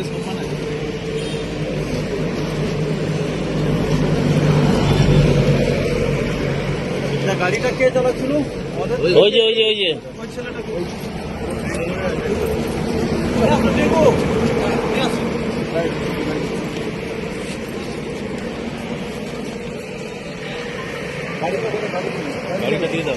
সে সম্মান আছে এটা গাড়িটা কে চালাচ্ছিল আমাদের ওই যে ওই যে ওই যে ওই ছেলেটা কে? আরে, আমরা দেখব। নিয়ে আসুন। গাড়িটা কোথায়? গাড়িটা? গাড়িটা দিয়ে দাও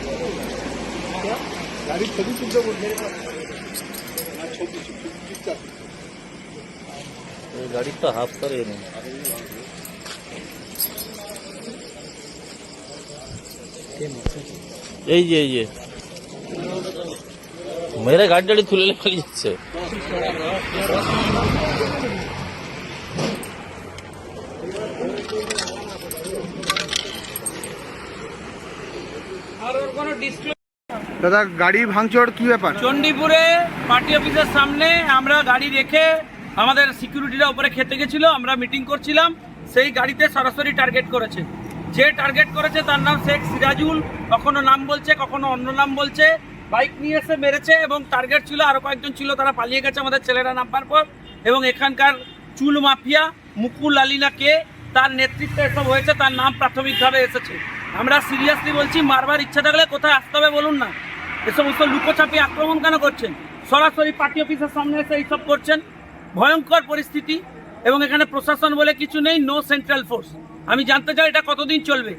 গাড়ির ছবি তুলতে বলে গাড়ি তো হাফ করে নেই এই যে এই যে। মেয়েরা গাড়ি টাড়ি তুলে পালিয়ে যাচ্ছে। আর ওর কোনো ডিসক্লোজ দাদা, গাড়ি ভাঙচুর কি ব্যাপার? চণ্ডীপুরে পার্টি অফিসের সামনে আমরা গাড়ি রেখে আমাদের সিকিউরিটিরা উপরে খেতে গেছিল, আমরা মিটিং করছিলাম, সেই গাড়িতে সরাসরি টার্গেট করেছে। যে টার্গেট করেছে তার নাম শেখ সিরাজুল, কখনো নাম বলছে, কখনো অন্য নাম বলছে। বাইক নিয়ে এসে মেরেছে এবং টার্গেট ছিল, আরও কয়েকজন ছিল, তারা পালিয়ে গেছে আমাদের ছেলেরা নাম্বার পর। এবং এখানকার চুল মাফিয়া, মুকুল আলিনা কে, তার নেতৃত্বে এসব হয়েছে, তার নাম প্রাথমিকভাবে এসেছে। আমরা সিরিয়াসলি বলছি, মারবার ইচ্ছা থাকলে কোথায় আসতে হবে বলুন না। এ সমস্ত লুকোচাপি আক্রমণ কেন করছেন? সরাসরি পার্টি অফিসের সামনে এসে এইসব করছেন? ভয়ঙ্কর পরিস্থিতি এবং এখানে প্রশাসন বলে কিছু নেই নো সেন্ট্রাল ফোর্স আমি জানতে চাই এটা কতদিন চলবে?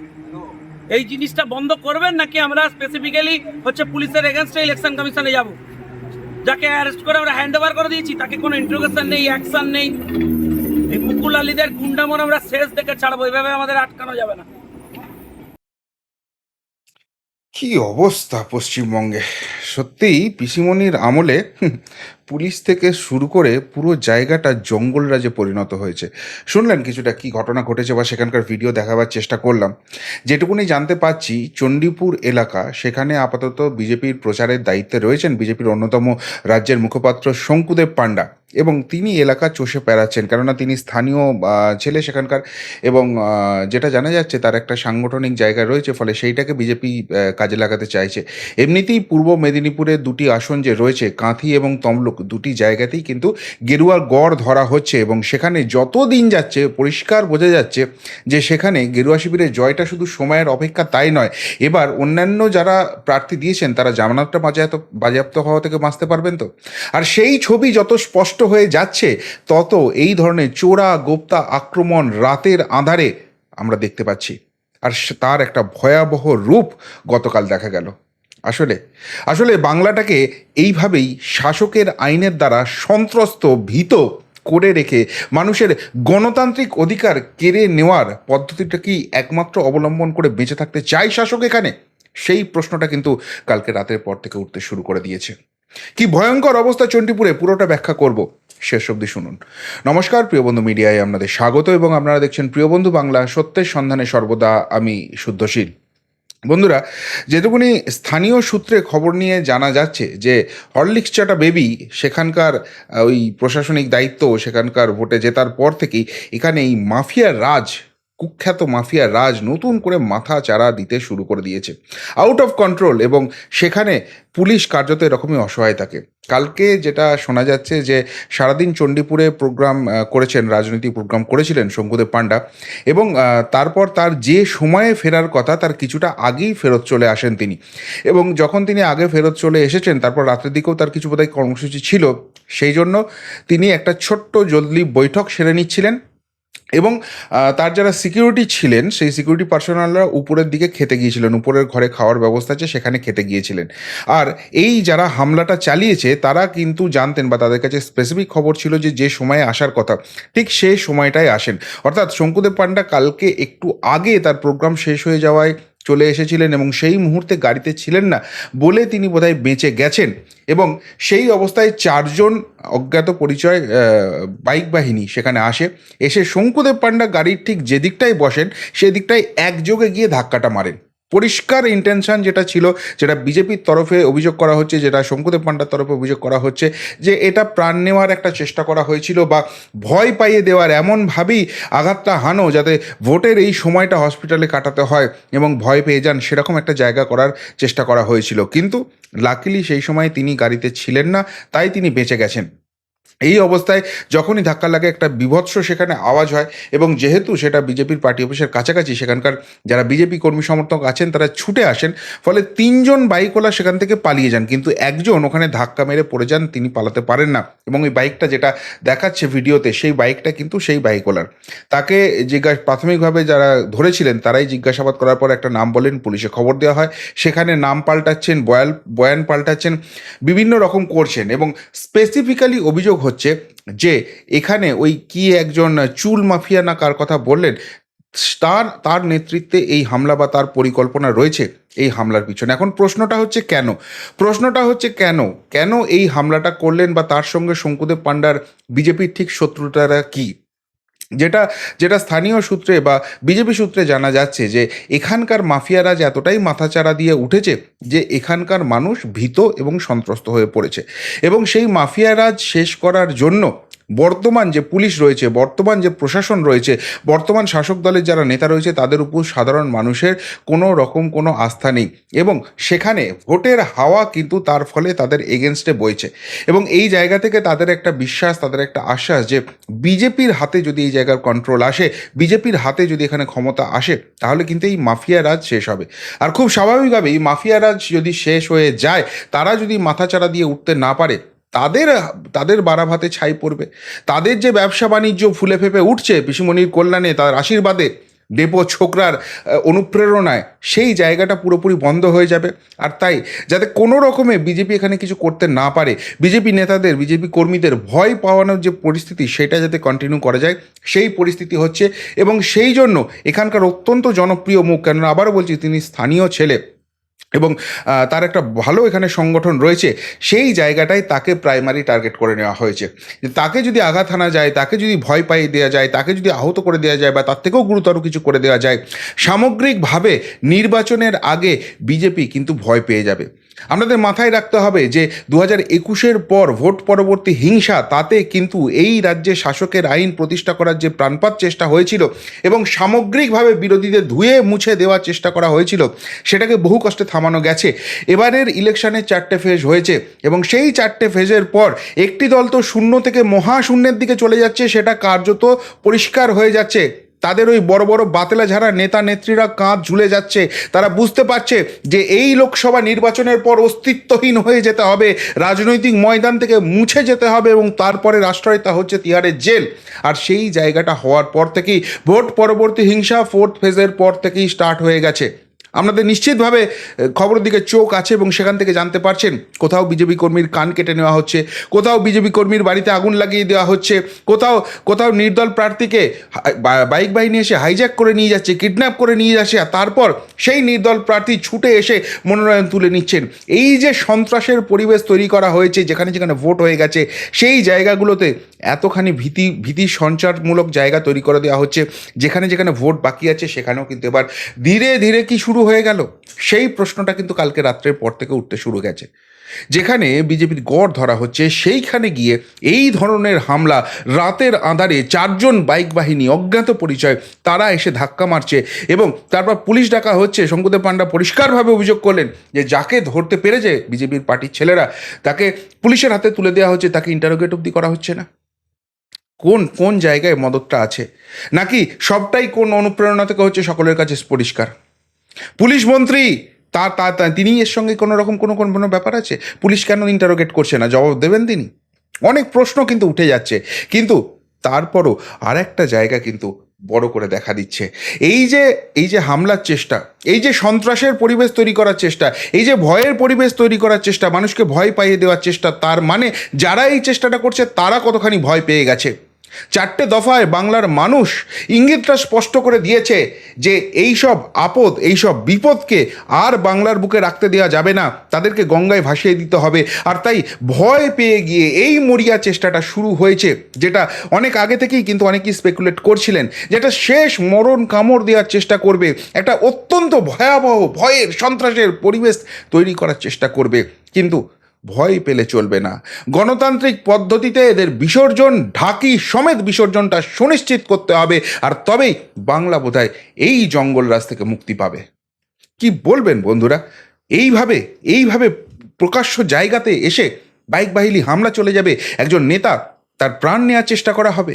এই জিনিসটা বন্ধ করবেন নাকি আমরা স্পেসিফিক্যালি হচ্ছে পুলিশের এগেনস্টে ইলেকশন কমিশনে যাব? যাকে অ্যারেস্ট করে আমরা হ্যান্ড ওভার করে দিয়েছি, তাকে কোনো ইন্ট্রোগেশন নেই অ্যাকশন নেই। মুকুল আলীদের গুন্ডামন আমরা শেষ দেখে ছাড়বো, এভাবে আমাদের আটকানো যাবে না। কি অবস্থা পশ্চিমবঙ্গে? সত্যিই পিসিমনির আমলে পুলিশ থেকে শুরু করে পুরো জায়গাটা জঙ্গল রাজে পরিণত হয়েছে। শুনলেন কিছুটা কি ঘটনা ঘটেছে বা সেখানকার ভিডিও দেখাবার চেষ্টা করলাম। যেটুকুনি জানতে পাচ্ছি, চণ্ডীপুর এলাকা, সেখানে আপাতত বিজেপির প্রচারের দায়িত্বে রয়েছেন বিজেপির অন্যতম রাজ্যের মুখপাত্র শঙ্কুদেব পাণ্ডা এবং তিনি এলাকা চষে পেরাচ্ছেন, কেননা তিনি স্থানীয় ছেলে সেখানকার এবং যেটা জানা যাচ্ছে তার একটা সাংগঠনিক জায়গা রয়েছে, ফলে সেইটাকে বিজেপি কাজে লাগাতে চাইছে। এমনিতেই পূর্ব মেদিনীপুরে দুটি আসন যে রয়েছে, কাঁথি এবং তমলুক দুটি জায়গাতেই কিন্তু গেরুয়ার গড় ধরা হচ্ছে এবং সেখানে যত দিন যাচ্ছে পরিষ্কার বোঝা যাচ্ছে যে সেখানে গেরুয়া শিবিরের জয়টা শুধু সময়ের অপেক্ষা তাই নয়। এবার অন্যান্য যারা প্রার্থী দিয়েছেন, তারা জামানতটা বাজেয়াপ্ত বাজেয়াপ্ত হওয়া থেকে বাঁচতে পারবেন তো? আর সেই ছবি যত স্পষ্ট হয়ে যাচ্ছে, তত এই ধরনের চোরা গোপ্তা আক্রমণ রাতের আঁধারে আমরা দেখতে পাচ্ছি। আর তার একটা ভয়াবহ রূপ গতকাল দেখা গেল। আসলে আসলে বাংলাটাকে এইভাবেই শাসকের আইনের দ্বারা সন্ত্রস্ত, ভীত করে রেখে মানুষের গণতান্ত্রিক অধিকার কেড়ে নেওয়ার পদ্ধতিটা কি একমাত্র অবলম্বন করে বেঁচে থাকতে চাই শাসক এখানে? সেই প্রশ্নটা কিন্তু কালকে রাতের পর থেকে উঠতে শুরু করে দিয়েছে। কি ভয়ঙ্কর অবস্থা চণ্ডীপুরে, পুরোটা ব্যাখ্যা করব। শেষ অবধি শুনুন। নমস্কার, প্রিয় বন্ধু মিডিয়ায় আপনাদের স্বাগত এবং আপনারা দেখছেন প্রিয় বন্ধু বাংলা সত্যের সন্ধানে সর্বদা, আমি শুদ্ধশীল। বন্ধুরা, যেটুকুনি স্থানীয় সূত্রে খবর নিয়ে জানা যাচ্ছে যে হরলিক্স চাটা বেবি সেখানকার ওই প্রশাসনিক দায়িত্ব সেখানকার ভোটে জেতার পর থেকেই এখানে এই মাফিয়ার রাজ কুখ্যাত মাফিয়ার রাজ নতুন করে মাথা চারা দিতে শুরু করে দিয়েছে। আউট অফ কন্ট্রোল এবং সেখানে পুলিশ কার্যত এরকমই অসহায় থাকে। কালকে যেটা শোনা যাচ্ছে যে, সারাদিন চণ্ডীপুরে প্রোগ্রাম করেছেন, রাজনৈতিক প্রোগ্রাম করেছিলেন শঙ্কুদেব পাণ্ডা এবং তারপর তার যে সময়ে ফেরার কথা, তার কিছুটা আগেই ফেরত চলে আসেন তিনি। এবং যখন তিনি আগে ফেরত চলে এসেছেন, তারপর রাত্রের দিকেও তার কিছু বোধহয় কর্মসূচি ছিল, সেই জন্য তিনি একটা ছোট্ট জলদি বৈঠক সেরে নিচ্ছিলেন। এবং তার যারা সিকিউরিটি ছিলেন, সেই সিকিউরিটি পার্সোনালরা উপরের দিকে খেতে গিয়েছিলেন। উপরের ঘরে খাওয়ার ব্যবস্থা আছে, সেখানে খেতে গিয়েছিলেন। আর এই যারা হামলাটা চালিয়েছে, তারা কিন্তু জানতেন বা তাদের কাছে স্পেসিফিক খবর ছিল যে যে সময়ে আসার কথা, ঠিক সেই সময়টায় আসেন। অর্থাৎ শঙ্কুদেব পান্ডা কালকে একটু আগে তার প্রোগ্রাম শেষ হয়ে যাওয়ায় চলে এসেছিলেন এবং সেই মুহূর্তে গাড়িতে ছিলেন না বলে তিনি বোধহয় বেঁচে গেছেন এবং সেই অবস্থায় চারজন অজ্ঞাত পরিচয় বাইক বাহিনী সেখানে আসে। এসে শঙ্কুদেব পান্ডা গাড়ির ঠিক যেদিকটায় বসেন, সেদিকটায় একযোগে গিয়ে ধাক্কাটা মারেন। পরিষ্কার ইন্টেনশন যেটা ছিল, যেটা বিজেপির তরফে অভিযোগ করা হচ্ছে, যেটা শঙ্কুদেব পান্ডার তরফে অভিযোগ করা হচ্ছে, যে এটা প্রাণ নেওয়ার একটা চেষ্টা করা হয়েছিল বা ভয় পাইয়ে দেওয়ার এমনভাবেই আঘাতটা হানো যাতে ভোটের এই সময়টা হসপিটালে কাটাতে হয় এবং ভয় পেয়ে যান, সেরকম একটা জায়গা করার চেষ্টা করা হয়েছিল। কিন্তু লাকিলি সেই সময় তিনি গাড়িতে ছিলেন না, তাই তিনি বেঁচে গেছেন। এই অবস্থায় যখনই ধাক্কা লাগে একটা বিভৎস সেখানে আওয়াজ হয় এবং যেহেতু সেটা বিজেপির পার্টি অফিসের কাছাকাছি, সেখানকার যারা বিজেপি কর্মী সমর্থক আছেন তারা ছুটে আসেন, ফলে তিনজন বাইকওয়ালা সেখান থেকে পালিয়ে যান। কিন্তু একজন ওখানে ধাক্কা মেরে পড়ে যান, তিনি পালাতে পারেন না। এবং ওই বাইকটা যেটা দেখাচ্ছে ভিডিওতে, সেই বাইকটা কিন্তু সেই বাইকওয়ালার। তাকে জিজ্ঞাসা প্রাথমিকভাবে যারা ধরেছিলেন, তারাই জিজ্ঞাসাবাদ করার পর একটা নাম বলেন পুলিশে খবর দেওয়া হয়। সেখানে নাম পাল্টাচ্ছেন, বয়াল, বয়ান পাল্টাচ্ছেন, বিভিন্ন রকম করছেন এবং স্পেসিফিক্যালি অভিযোগ হচ্ছে যে এখানে ওই কি একজন চুল মাফিয়া না কার কথা বললেন, তার তার নেতৃত্বে এই হামলা বা তার পরিকল্পনা রয়েছে এই হামলার পিছনে। এখন প্রশ্নটা হচ্ছে কেন? প্রশ্নটা হচ্ছে কেন? কেন এই হামলাটা করলেন বা তার সঙ্গে শঙ্কুদেব পাণ্ডার বিজেপির ঠিক শত্রুতারা কি? যেটা যেটা স্থানীয় সূত্রে বা বিজেপি সূত্রে জানা যাচ্ছে যে, এখানকার মাফিয়ারাজ এতটাই মাথাচাড়া দিয়ে উঠেছে যে, এখানকার মানুষ ভীত এবং সন্ত্রস্ত হয়ে পড়েছে। এবং সেই মাফিয়ারাজ শেষ করার জন্য বর্তমান যে পুলিশ রয়েছে, বর্তমান যে প্রশাসন রয়েছে, বর্তমান শাসক দলের যারা নেতা রয়েছে, তাদের উপর সাধারণ মানুষের কোনো রকম কোনো আস্থা নেই। এবং সেখানে ভোটের হাওয়া কিন্তু তার ফলে তাদের এগেনস্টে বইছে। এবং এই জায়গা থেকে তাদের একটা বিশ্বাস, তাদের একটা আশ্বাস যে বিজেপির হাতে যদি এই জায়গার কন্ট্রোল আসে, বিজেপির হাতে যদি এখানে ক্ষমতা আসে, তাহলে কিন্তু এই মাফিয়া রাজ শেষ হবে। আর খুব স্বাভাবিকভাবেই মাফিয়া রাজ যদি শেষ হয়ে যায়, তারা যদি মাথাচাড়া দিয়ে উঠতে না পারে তাদের তাদের বারাভাতে ছাই পড়বে। তাদের যে ব্যবসা বাণিজ্য ফুলে ফেপে উঠছে, পিসিমণির কল্যাণে তার আশীর্বাদে ডেপো ছোকরার অনুপ্রেরণায় সেই জায়গাটা পুরোপুরি বন্ধ হয়ে যাবে। আর তাই যাতে কোনো রকমে বিজেপি এখানে কিছু করতে না পারে, বিজেপি নেতাদের, বিজেপি কর্মীদের ভয় পাওয়ানোর যে পরিস্থিতি, সেটা যাতে কন্টিনিউ করা যায়, সেই পরিস্থিতি হচ্ছে। এবং সেই জন্য এখানকার অত্যন্ত জনপ্রিয় মুখ কেননা আবারও বলছি, তিনি স্থানীয় ছেলে। এবং তার একটা ভালো এখানে সংগঠন রয়েছে, সেই জায়গাটায় তাকে প্রাইমারি টার্গেট করে নেওয়া হয়েছে। তাকে যদি আঘাত আনা যায়, তাকে যদি ভয় পাইয়ে দেওয়া যায়, তাকে যদি আহত করে দেওয়া যায় বা তার থেকেও গুরুতর কিছু করে দেওয়া যায়, সামগ্রিকভাবে নির্বাচনের আগে বিজেপি কিন্তু ভয় পেয়ে যাবে। আপনাদের মাথায় রাখতে হবে যে দু হাজার একুশের পর ভোট পরবর্তী হিংসা, তাতে কিন্তু এই রাজ্যে শাসকের আইন প্রতিষ্ঠা করার যে প্রাণপাত চেষ্টা হয়েছিল এবং সামগ্রিকভাবে বিরোধীদের ধুয়ে মুছে দেওয়ার চেষ্টা করা হয়েছিল, সেটাকে বহু কষ্টে থামানো গেছে। এবারের ইলেকশনের চারটে ফেজ হয়েছে এবং সেই চারটে ফেজের পর একটি দল তো শূন্য থেকে মহাশূন্যের দিকে চলে যাচ্ছে, সেটা কার্যত পরিষ্কার হয়ে যাচ্ছে। তাদের ওই বড় বড় বাতেলা ঝাড়া নেতা নেত্রীরা কাঁধ ঝুলে যাচ্ছে। তারা বুঝতে পারছে যে এই লোকসভা নির্বাচনের পর অস্তিত্বহীন হয়ে যেতে হবে, রাজনৈতিক ময়দান থেকে মুছে যেতে হবে এবং তারপরে রাষ্ট্রায়ত্তা হচ্ছে তিহারের জেল। আর সেই জায়গাটা হওয়ার পর থেকেই ভোট পরবর্তী হিংসা ফোর্থ ফেজের পর থেকেই স্টার্ট হয়ে গেছে। আপনাদের নিশ্চিতভাবে খবরের দিকে চোখ আছে এবং সেখান থেকে জানতে পারছেন, কোথাও বিজেপি কর্মীর কান কেটে নেওয়া হচ্ছে, কোথাও বিজেপি কর্মীর বাড়িতে আগুন লাগিয়ে দেওয়া হচ্ছে, কোথাও কোথাও নির্দল প্রার্থীকে বাইক বাহিনী এসে হাইজ্যাক করে নিয়ে যাচ্ছে কিডন্যাপ করে নিয়ে যাচ্ছে, আর তারপর সেই নির্দল প্রার্থী ছুটে এসে মনোনয়ন তুলে নিচ্ছেন। এই যে সন্ত্রাসের পরিবেশ তৈরি করা হয়েছে, যেখানে যেখানে ভোট হয়ে গেছে, সেই জায়গাগুলোতে এতখানি ভীতি ভীতি সঞ্চারমূলক জায়গা তৈরি করে দেওয়া হচ্ছে, যেখানে যেখানে ভোট বাকি আছে, সেখানেও কিন্তু এবার ধীরে ধীরে কি শুরু হয়ে গেল? সেই প্রশ্নটা কিন্তু কালকে রাত্রের পর থেকে উঠতে শুরু গেছে। যেখানে বিজেপির গড় ধরা হচ্ছে, সেইখানে গিয়ে এই ধরনের হামলা, রাতের আঁধারে চারজন বাইক বাহিনী, অজ্ঞাত পরিচয়, তারা এসে ধাক্কা মারছে এবং তারপর পুলিশ ডাকা হচ্ছে, শঙ্কুদেব পান্ডা পরিষ্কারভাবে অভিযোগ করলেন যে যাকে ধরতে পেরেছে বিজেপির পার্টির ছেলেরা, তাকে পুলিশের হাতে তুলে দেওয়া হচ্ছে, তাকে ইন্টারোগেট অব্দি করা হচ্ছে না। কোন কোন জায়গায় মদতটা আছে? নাকি সবটাই কোন অনুপ্রেরণা থেকে হচ্ছে সকলের কাছে পরিষ্কার? পুলিশ মন্ত্রী, তা তা তিনি এর সঙ্গে কোনো রকম, কোনো কোনো কোনো ব্যাপার আছে? পুলিশ কেন ইন্টারোগেট করছে না? জবাব দেবেন তিনি? অনেক প্রশ্ন কিন্তু উঠে যাচ্ছে। কিন্তু তারপরও আর একটা জায়গা কিন্তু বড় করে দেখা দিচ্ছে। এই যে এই যে হামলার চেষ্টা, এই যে সন্ত্রাসের পরিবেশ তৈরি করার চেষ্টা, এই যে ভয়ের পরিবেশ তৈরি করার চেষ্টা, মানুষকে ভয় পাইয়ে দেওয়ার চেষ্টা, তার মানে যারা এই চেষ্টাটা করছে, তারা কতখানি ভয় পেয়ে গেছে? চারটে দফায় বাংলার মানুষ ইঙ্গিতটা স্পষ্ট করে দিয়েছে যে এই সব আপদ, এই সব বিপদকে আর বাংলার বুকে রাখতে দেওয়া যাবে না। তাদেরকে গঙ্গায় ভাসিয়ে দিতে হবে। আর তাই ভয় পেয়ে গিয়ে এই মরিয়া চেষ্টাটা শুরু হয়েছে, যেটা অনেক আগে থেকেই কিন্তু অনেকেই স্পেকুলেট করছিলেন, যেটা শেষ মরণ কামড় দেওয়ার চেষ্টা করবে, একটা অত্যন্ত ভয়াবহ ভয়ের, সন্ত্রাসের পরিবেশ তৈরি করার চেষ্টা করবে। কিন্তু ভয় পেলে চলবে না। গণতান্ত্রিক পদ্ধতিতে এদের বিসর্জন, ঢাকি সমেত বিসর্জনটা সুনিশ্চিত করতে হবে, আর তবেই বাংলা বোধহয় এই জঙ্গলরাজ থেকে মুক্তি পাবে। কি বলবেন বন্ধুরা? এইভাবে এইভাবে প্রকাশ্য জায়গাতে এসে বাইক বাহিনী হামলা চলে যাবে, একজন নেতা তার প্রাণ নেওয়ার চেষ্টা করা হবে।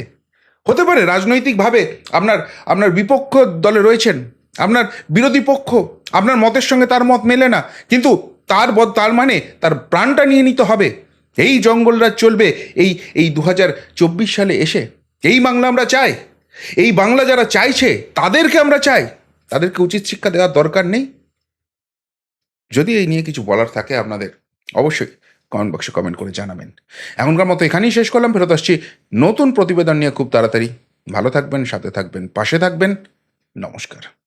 হতে পারে রাজনৈতিকভাবে আপনার আপনার বিপক্ষ দলে রয়েছেন, আপনার বিরোধী পক্ষ, আপনার মতের সঙ্গে তার মত মেলে না, কিন্তু তার বদ তার মানে তার প্রাণটা নিয়ে নিতে হবে। এই জঙ্গলরাজ চলবে এই এই দু সালে এসে। এই বাংলা আমরা চাই। এই বাংলা যারা চাইছে, তাদেরকে আমরা চাই। তাদেরকে উচিত শিক্ষা দেওয়ার দরকার নেই। যদি এই নিয়ে কিছু বলার থাকে আপনাদের, অবশ্যই কমেন্ট বক্সে কমেন্ট করে জানাবেন। এখনকার মতো এখানেই শেষ করলাম। ফেরত আসছি নতুন প্রতিবেদন নিয়ে খুব তাড়াতাড়ি। ভালো থাকবেন, সাথে থাকবেন, পাশে থাকবেন। নমস্কার।